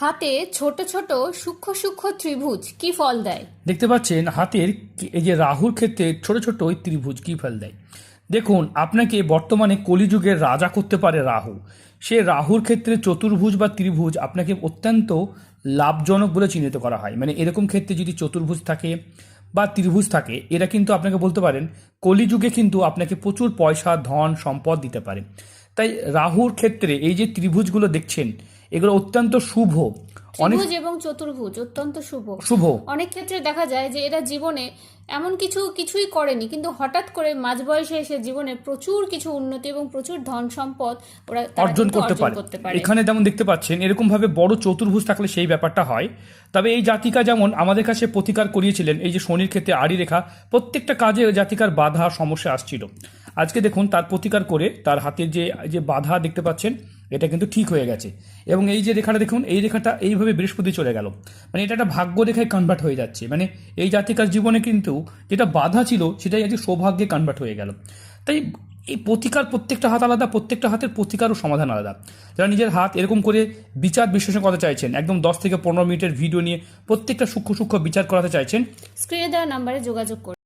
হাতে ছোট ছোট সূক্ষ্ম সূক্ষ্ম ত্রিভুজ কি ফল দেয়? দেখতে পাচ্ছেন, হাতের এই যে রাহুর ক্ষেত্রে ছোট ছোট ওই ত্রিভুজ কি ফল দেয়? দেখুন, আপনাকে বর্তমানে কলিযুগের রাজা করতে পারে রাহু। সে রাহুর ক্ষেত্রে চতুর্ভুজ বা ত্রিভুজ আপনাকে অত্যন্ত লাভজনক বলে চিহ্নিত করা হয়। মানে এরকম ক্ষেত্রে যদি চতুর্ভুজ থাকে বা ত্রিভুজ থাকে এরা কিন্তু আপনাকে বলতে পারেন, কলিযুগে কিন্তু আপনাকে প্রচুর পয়সা, ধন, সম্পদ দিতে পারে। তাই রাহুর ক্ষেত্রে এই যে ত্রিভুজগুলো দেখছেন এগুলো অত্যন্ত শুভ। ত্রিভুজ এবং চতুর্ভুজ অত্যন্ত শুভ। শুভ। অনেক ক্ষেত্রে দেখা যায় যে এরা জীবনে এমন কিছু কিছুই করেনি কিন্তু হঠাৎ করে মাঝ বয়সে এসে জীবনে প্রচুর কিছু উন্নতি এবং প্রচুর ধন সম্পদ ওরা অর্জন করতে পারে। এখানে যেমন দেখতে পাচ্ছেন এরকম ভাবে বড় চতুর্ভুজ থাকলে সেই ব্যাপারটা হয়। তবে এই জাতিকা যেমন আমাদের কাছে প্রতিকার করিয়েছিলেন এই যে শনির ক্ষেত্রে আড়ি রেখা প্রত্যেকটা কাজে জাতিকার বাধা সমস্যা আসছিল। আজকে দেখুন তার প্রতিকার করে তার হাতের যে যে বাধা দেখতে পাচ্ছেন, এটা কিন্তু ঠিক হয়ে গেছে। এবং এই যে রেখাটা দেখুন, এই রেখাটা এইভাবে বৃহস্পতি চলে গেল। মানে এটা একটা ভাগ্য রেখায় কনভার্ট হয়ে যাচ্ছে। মানে এই জাতিকার জীবনে কিন্তু যেটা বাধা ছিল, সেটাই আজকে সৌভাগ্যে কনভার্ট হয়ে গেল। তাই এই প্রতিকার প্রত্যেকটা হাত আলাদা, প্রত্যেকটা হাতের প্রতিকার ও সমাধান আলাদা। যারা নিজের হাত এরকম করে বিচার বিশ্লেষণ করতে চাইছেন, একদম দশ থেকে পনেরো মিনিটের ভিডিও নিয়ে প্রত্যেকটা সূক্ষ্ম সূক্ষ্ম বিচার করাতে চাইছেন স্ক্রিনে দেওয়া নাম্বারে যোগাযোগ করুন।